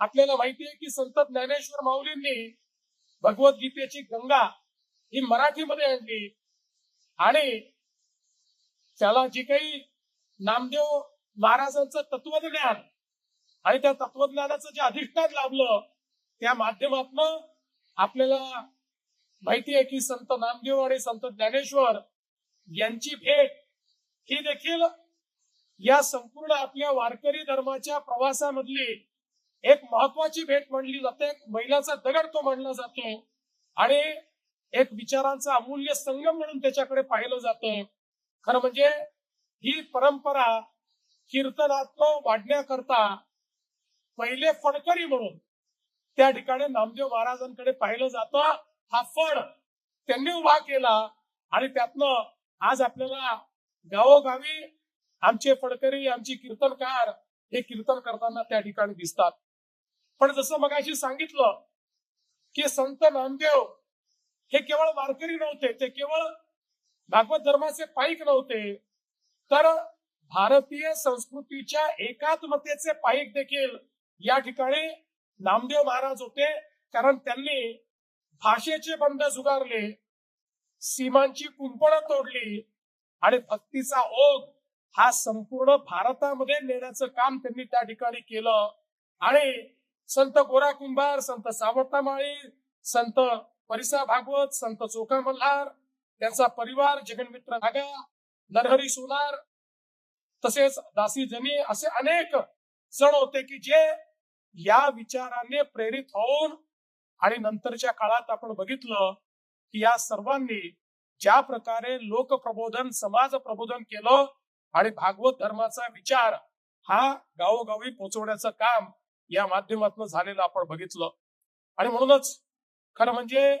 आपल्याला माहिती आहे की संत ज्ञानेश्वर माऊलींनी भगवद्गीतेची गंगा ही मराठीमध्ये आणली. आणि त्याला जी काही नामदेव महाराजांचं तत्वज्ञान आणि त्या तत्वज्ञानाचं जे अधिष्ठान लाभलं त्या माध्यमातून आपल्याला माहिती आहे की संत नामदेव आणि संत ज्ञानेश्वर यांची भेट ही देखील या संपूर्ण आपल्या वारकरी धर्माच्या प्रवासामधली एक महत्वाची भेट म्हणली जाते. महिलाचा दगड तो म्हणला जातो. आणि एक विचारांचा अमूल्य संगम म्हणून त्याच्याकडे पाहिलं जातं. खरं म्हणजे ही परंपरा कीर्तनात्म वाढण्याकरता पहिले फडकरी म्हणून त्या ठिकाणी नामदेव महाराजांकडे पाहिलं जातं. हा फड त्यांनी उभा केला आणि त्यातनं आज आपल्याला गावोगावी आमचे फडकरी आमचे कीर्तनकार हे कीर्तन करताना त्या ठिकाणी दिसतात. पण जसं मगाशी सांगितलं की संत नामदेव हे केवळ वारकरी नव्हते ते केवळ भागवत धर्माचे पाईक नव्हते तर भारतीय संस्कृतीच्या एकात्मतेचे पाईक देखील या ठिकाणी नामदेव महाराज होते. कारण त्यांनी भाषेचे बंध झुगारले सीमांची कुंपण तोडली आणि भक्तीचा ओघ हा संपूर्ण भारतामध्ये नेण्याचं काम त्यांनी त्या ठिकाणी केलं. आणि संत गोरा कुंभार संत सावता माळी संत परिसा भागवत संत चोखा मल्हार त्यांचा परिवार जगनमित्र नागा नरहरी सोनार तसेच दासी जनी असे अनेक जण होते की जे या विचाराने प्रेरित होऊन आणि नंतरच्या काळात आपण बघितलं की या सर्वांनी ज्या प्रकारे लोकप्रबोधन समाज प्रबोधन केलं आणि भागवत धर्माचा विचार हा गावोगावी पोहोचवण्याचं काम या माध्यमातून झालेलं आपण बघितलं. आणि म्हणूनच खरं म्हणजे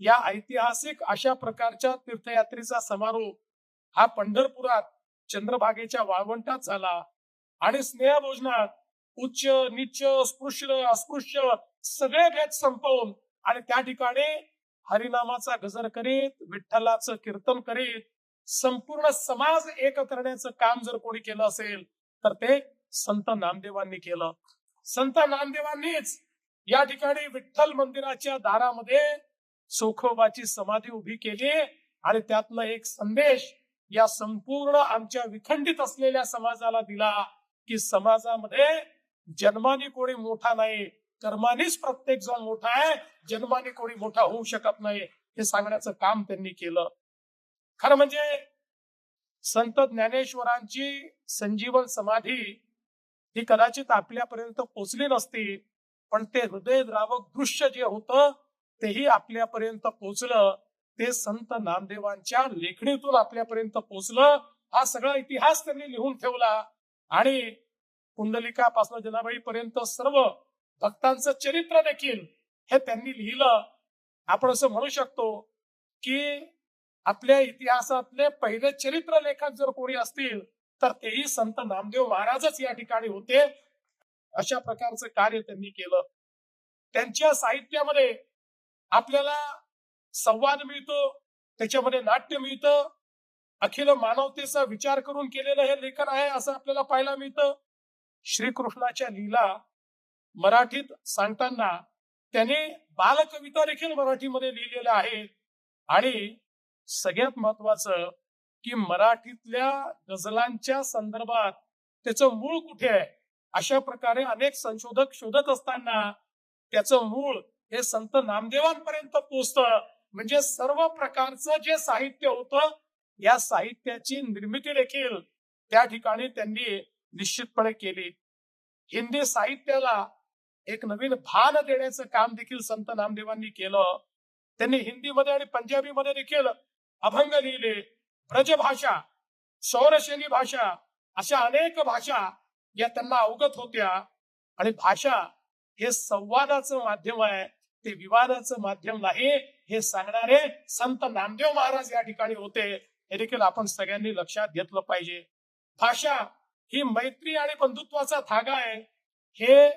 या ऐतिहासिक अशा प्रकारच्या तीर्थयात्रेचा समारोप हा पंढरपुरात चंद्रभागेच्या वाळवंटात झाला. आणि स्नेहभोजनात उच्च निच्च स्पृश्य अस्पृश्य सगळे भेद संपवून आणि त्या ठिकाणी हरिनामाचा गजर करीत विठ्ठलाचं कीर्तन करीत संपूर्ण समाज एक करण्याचं काम जर कोणी केलं असेल तर ते संत नामदेवांनी केलं. संत नामदेवांनीच या ठिकाणी विठ्ठल मंदिराच्या दारामध्ये सोखोबाची समाधी उभी केली आणि त्यातला एक संदेश या संपूर्ण आमच्या विखंडित असलेल्या समाजाला दिला की समाजामध्ये जन्माने कोणी मोठा नाही कर्मानेच प्रत्येक जण मोठा आहे जन्माने कोणी मोठा होऊ शकत नाही हे सांगण्याचं काम त्यांनी केलं. खरं म्हणजे संत ज्ञानेश्वरांची संजीवन समाधी ही कदाचित आपल्यापर्यंत पोचली नसती पण ते हृदय द्रावक दृश्य जे होतं तेही आपल्यापर्यंत पोचलं. ते संत नामदेवांच्या लेखणीतून आपल्यापर्यंत पोचलं. हा सगळा इतिहास त्यांनी लिहून ठेवला. आणि कुंडलिकापासून जनाबाई पर्यंत सर्व भक्तांचं चरित्र देखील हे त्यांनी लिहिलं. आपण असं म्हणू शकतो की आपल्या इतिहासातले पहिले चरित्र लेखक जर कोणी असतील तर तेही संत नामदेव महाराजच या ठिकाणी होते. अशा प्रकारचं कार्य त्यांनी केलं. त्यांच्या साहित्यामध्ये आपल्याला संवाद मिळतो त्याच्यामध्ये नाट्य मिळतं. अखिल मानवतेचा विचार करून केलेलं हे लेखन आहे असं आपल्याला पाहायला मिळतं. श्रीकृष्णाच्या लीला मराठीत सांगताना त्याने बालकविता देखील मराठीमध्ये लिहिलेल्या आहेत आणि सगळ्यात महत्वाचं की मराठीतल्या गझलांच्या संदर्भात त्याचं मूळ कुठे आहे? अशा प्रकारे अनेक संशोधक शोधत असताना त्याचं मूळ हे संत नामदेवांपर्यंत पोचतं म्हणजे सर्व प्रकारचं जे साहित्य होतं या साहित्याची निर्मिती देखील त्या ठिकाणी त्यांनी निश्चितपणे केली. हिंदी साहित्याला एक नवीन भान देण्याचं काम देखील संत नामदेवांनी केलं. त्यांनी हिंदीमध्ये आणि पंजाबीमध्ये देखील अभंग लिहिले. ब्रजभाषा सौरशैली भाषा अशा अनेक भाषा या त्यांना अवगत होत्या. आणि भाषा हे संवादाचं माध्यम आहे. ते विवादाचं माध्यम नाही. हे सांगणारे संत नामदेव महाराज या ठिकाणी होते. हे देखील आपण सगळ्यांनी लक्षात घेतलं पाहिजे. भाषा ही मैत्री आणि बंधुत्वाचा धागा आहे. हे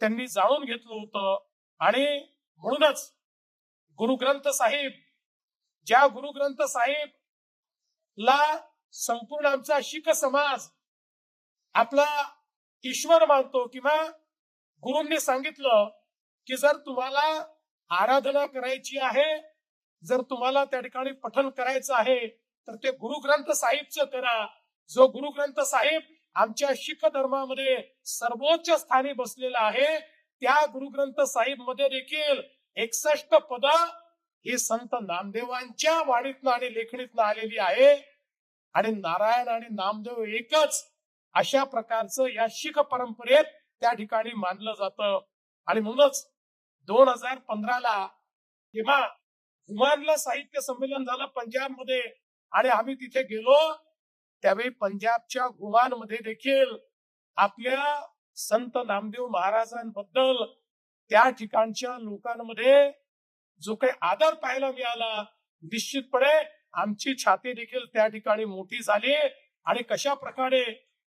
त्यांनी जाणून घेतलं होतं. आणि म्हणूनच गुरुग्रंथ साहिब ज्या गुरुग्रंथ साहिब ला संपूर्ण आमचा शीख समाज आपला ईश्वर मानतो किंवा गुरूंनी सांगितलं की जर तुम्हाला आराधना करायची आहे जर तुम्हाला त्या ठिकाणी पठन करायचं आहे तर ते गुरुग्रंथ साहिबचं करा. जो गुरुग्रंथ साहिब आमच्या शीख धर्मामध्ये सर्वोच्च स्थानी बसलेला आहे त्या गुरुग्रंथ साहिबमध्ये देखील एकसष्ट पद ही संत नामदेवांच्या वाणीतनं आणि लेखणीतनं आलेली आहे. आणि नारायण आणि नामदेव एकच अशा प्रकारचं या शीख परंपरेत त्या ठिकाणी मानलं जातं. आणि म्हणूनच दोन हजार पंधराला जेव्हा हुमानला साहित्य संमेलन झालं पंजाबमध्ये आणि आम्ही तिथे गेलो त्यावेळी पंजाबच्या गुमानमध्ये देखील आपल्या संत नामदेव महाराजांबद्दल त्या ठिकाणच्या लोकांमध्ये जो काही आदर पाहायला मिळाला निश्चितपणे आमची छाती देखील त्या ठिकाणी मोठी झाली आणि कशा प्रकारे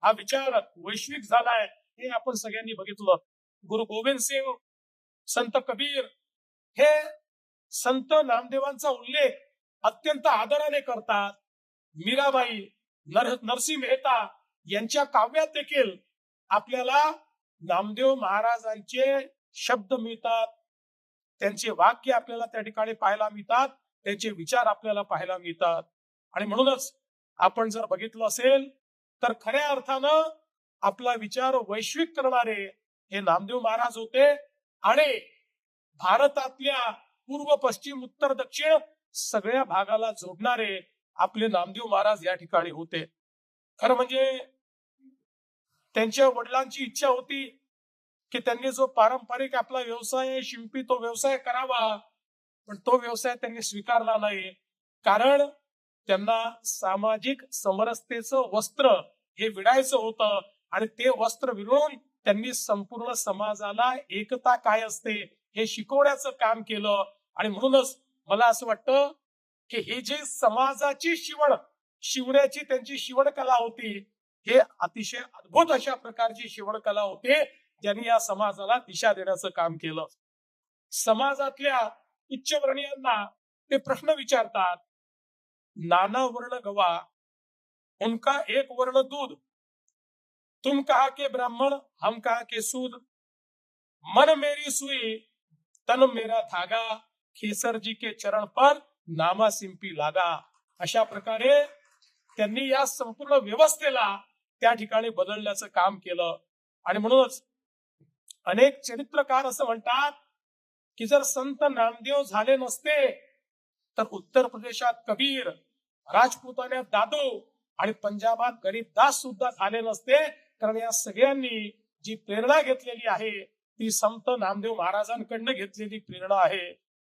हा विचार वैश्विक झालाय हे आपण सगळ्यांनी बघितलं. गुरु गोविंद सिंग संत कबीर हे संत नामदेवांचा उल्लेख अत्यंत आदराने करतात. मीराबाई नर नरसिंह मेहता यांच्या काव्यात देखील आपल्याला नामदेव महाराजांचे शब्द मिळतात. त्यांचे वाक्य आपल्याला त्या ठिकाणी पाहायला मिळतात त्यांचे विचार आपल्याला पाहायला मिळतात. आणि म्हणूनच आपण जर बघितलं असेल तर खऱ्या अर्थानं आपला विचार वैश्विक करणारे हे नामदेव महाराज होते आणि भारतातल्या पूर्व पश्चिम उत्तर दक्षिण सगळ्या भागाला जोडणारे आपले नामदेव महाराज या ठिकाणी होते. खरं म्हणजे त्यांच्या वडिलांची इच्छा होती की त्यांनी जो पारंपरिक आपला व्यवसाय आहे शिंपी तो व्यवसाय करावा. पण तो व्यवसाय त्यांनी स्वीकारला नाही. कारण त्यांना सामाजिक समरसतेचं वस्त्र हे विडायचं होतं आणि ते वस्त्र विरून त्यांनी संपूर्ण समाजाला एकता काय असते हे शिकवण्याचं काम केलं. आणि म्हणूनच मला असं वाटतं की हे जे समाजाची शिवण शिवण्याची त्यांची शिवणकला होती हे अतिशय अद्भुत अशा प्रकारची शिवणकला होती. ज्यांनी या समाजाला दिशा देण्याचं काम केलं. समाजातल्या उच्चवर्णीयांना ते प्रश्न विचारतात नाना वर्ण गवा उनका एक वर्ण दूध? तुम कहा के ब्राह्मण हम कहा के सूद? मन मेरी सुई तन मेरा धागा खेसर जी के चरण पर नामा सिंपी लागा. अशा प्रकारे त्यांनी या संपूर्ण व्यवस्थेला त्या ठिकाणी बदलण्याचं काम केलं. आणि म्हणूनच अनेक चरित्रकार असं म्हणतात की जर संत नामदेव झाले नसते तर उत्तर प्रदेशात कबीर राजपुतान्यात दादू आणि पंजाबात गरीबदास सुद्धा झाले नसते. कारण या सगळ्यांनी जी प्रेरणा घेतलेली आहे ती संत नामदेव महाराजांकडनं घेतलेली प्रेरणा आहे.